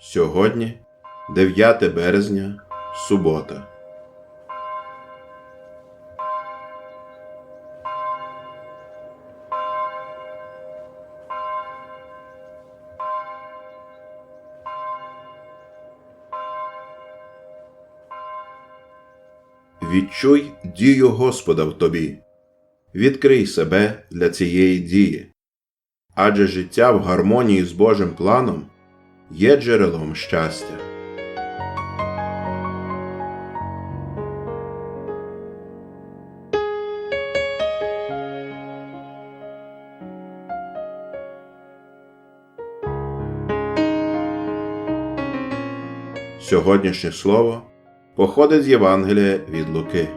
Сьогодні 9 березня, субота. Відчуй дію Господа в тобі, відкрий себе для цієї дії, адже життя в гармонії з Божим планом є джерелом щастя. Сьогоднішнє слово походить з Євангелія від Луки.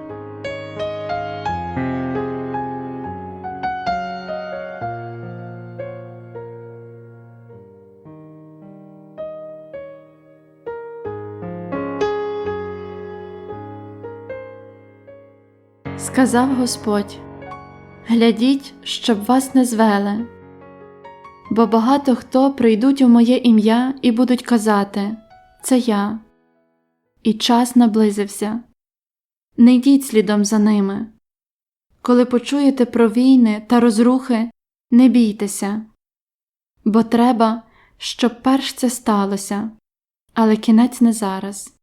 Сказав Господь: Глядіть, щоб вас не звели, бо багато хто прийдуть у моє ім'я і будуть казати Це я. І час наблизився. Не йдіть слідом за ними. Коли почуєте про війни та розрухи, не бійтеся, бо треба, щоб перш це сталося, але кінець не зараз.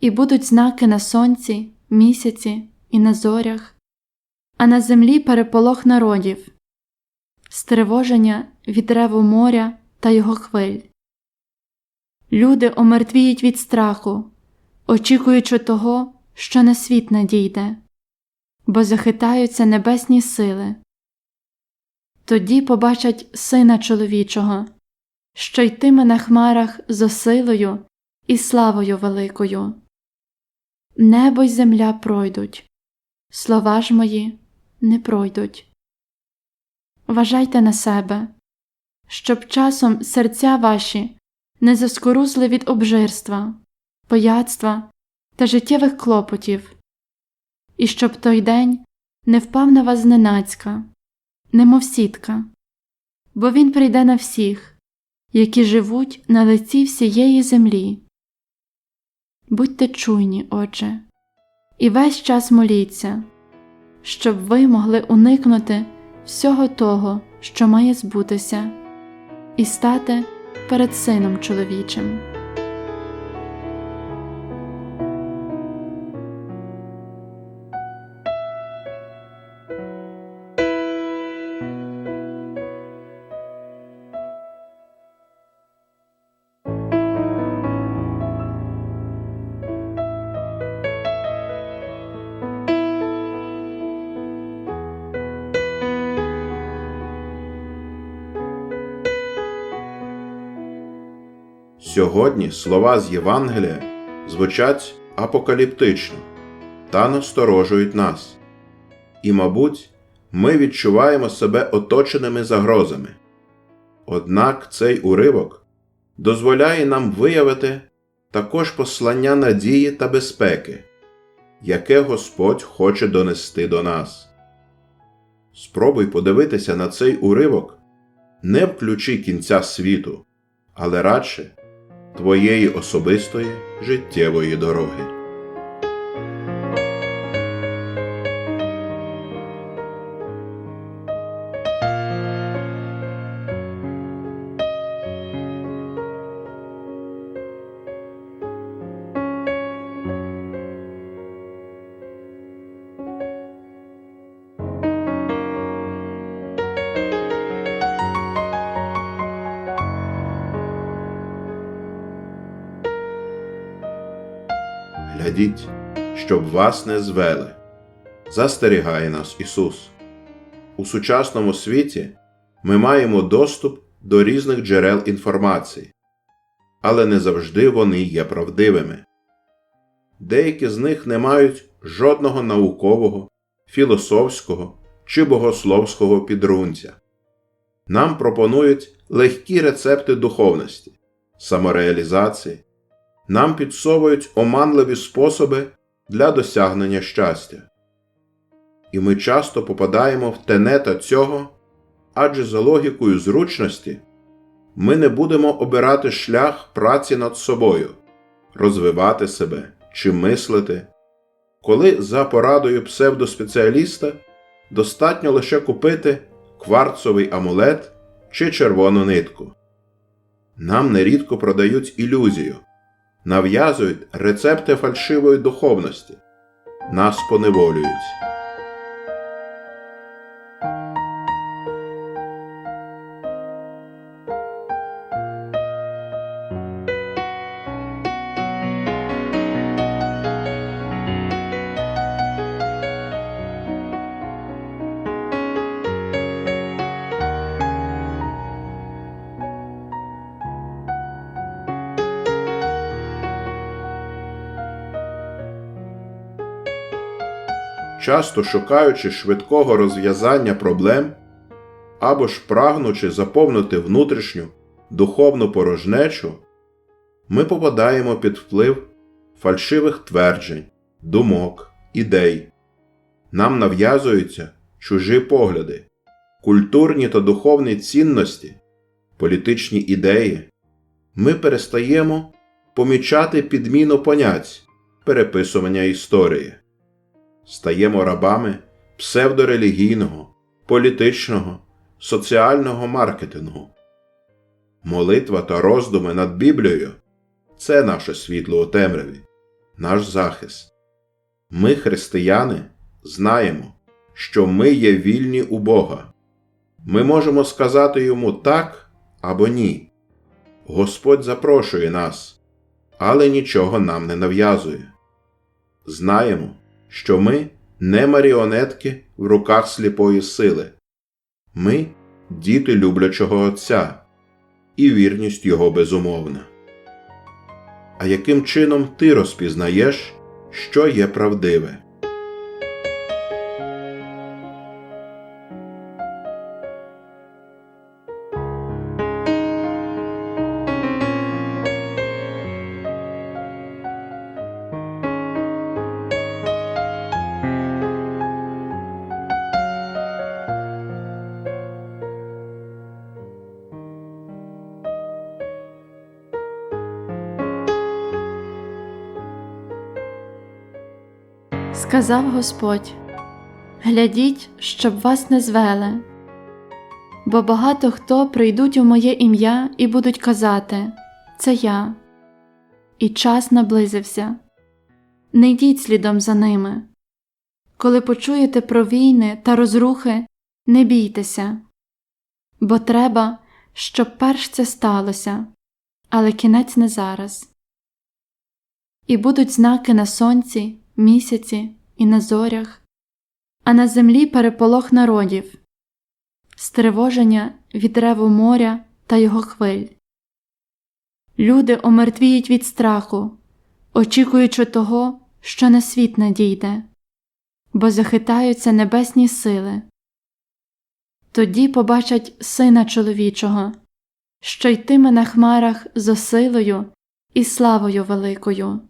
І будуть знаки на сонці, місяці і на зорях, а на землі переполох народів, стривоження від реву моря та його хвиль. Люди омертвіють від страху, очікуючи того, що на світ надійде, бо захитаються небесні сили. Тоді побачать Сина чоловічого, що йтиме на хмарах з осилою і славою великою. Небо й земля пройдуть, слова ж мої не пройдуть. Вважайте на себе, щоб часом серця ваші не заскорузли від обжирства, пияцтва та життєвих клопотів, і щоб той день не впав на вас зненацька, немов сітка, бо він прийде на всіх, які живуть на лиці всієї землі. Будьте чуйні, Отче, і весь час моліться, щоб ви могли уникнути всього того, що має збутися, і стати перед Сином чоловічим. Сьогодні слова з Євангелія звучать апокаліптично та насторожують нас. І, мабуть, ми відчуваємо себе оточеними загрозами. Однак цей уривок дозволяє нам виявити також послання надії та безпеки, яке Господь хоче донести до нас. Спробуй подивитися на цей уривок не в ключі кінця світу, але радше твоєї особистої життєвої дороги. Глядіть, щоб вас не звели. Застерігає нас Ісус. У сучасному світі ми маємо доступ до різних джерел інформації, але не завжди вони є правдивими. Деякі з них не мають жодного наукового, філософського чи богословського підрунця. Нам пропонують легкі рецепти духовності, самореалізації, нам підсовують оманливі способи для досягнення щастя. І ми часто попадаємо в тенета цього, адже за логікою зручності ми не будемо обирати шлях праці над собою, розвивати себе чи мислити, коли за порадою псевдоспеціаліста достатньо лише купити кварцовий амулет чи червону нитку. Нам нерідко продають ілюзію, нав'язують рецепти фальшивої духовності, нас поневолюють. Часто шукаючи швидкого розв'язання проблем або ж прагнучи заповнити внутрішню духовну порожнечу, ми попадаємо під вплив фальшивих тверджень, думок, ідей. Нам нав'язуються чужі погляди, культурні та духовні цінності, політичні ідеї. Ми перестаємо помічати підміну понять, переписування історії стаємо рабами псевдорелігійного, політичного, соціального маркетингу. Молитва та роздуми над Біблією це наше світло у темряві, наш захист. Ми, християни, знаємо, що ми є вільні у Бога. Ми можемо сказати йому так або ні. Господь запрошує нас, але нічого нам не нав'язує. Знаємо, що ми не маріонетки в руках сліпої сили, ми діти люблячого Отця, і вірність Його безумовна. А яким чином ти розпізнаєш, що є правдиве? Сказав Господь: Глядіть, щоб вас не звели, бо багато хто прийдуть у моє ім'я і будуть казати Це я. І час наблизився. Не йдіть слідом за ними. Коли почуєте про війни та розрухи, не бійтеся, бо треба, щоб перш це сталося, але кінець не зараз. І будуть знаки на сонці, місяці і на зорях, а на землі переполох народів, стривоження від реву моря та його хвиль. Люди омертвіють від страху, очікуючи того, що на світ надійде, бо захитаються небесні сили. Тоді побачать Сина чоловічого, що йтиме на хмарах з осилою і славою великою.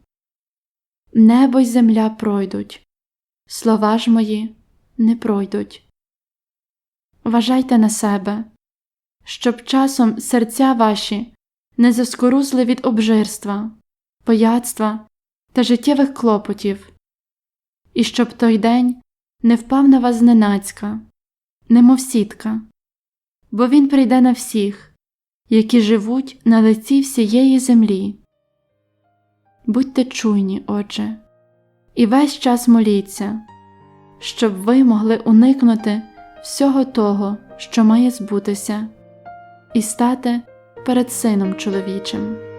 Небо й земля пройдуть, слова ж мої не пройдуть. Вважайте на себе, щоб часом серця ваші не заскорузли від обжирства, бояцтва та життєвих клопотів, і щоб той день не впав на вас зненацька, немов сітка, бо він прийде на всіх, які живуть на лиці всієї землі. Будьте чуйні, Отже, і весь час моліться, щоб ви могли уникнути всього того, що має збутися, і стати перед Сином чоловічим.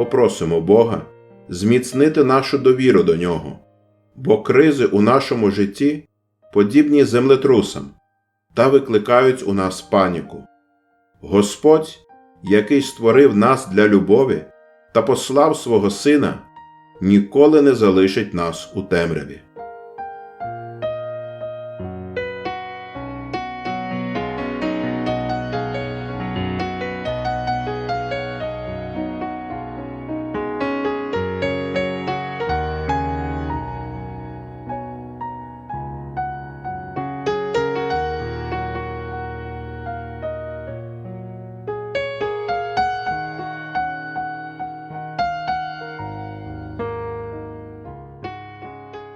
Попросимо Бога зміцнити нашу довіру до Нього, бо кризи у нашому житті подібні землетрусам та викликають у нас паніку. Господь який створив нас для любові та послав свого Сина, ніколи не залишить нас у темряві.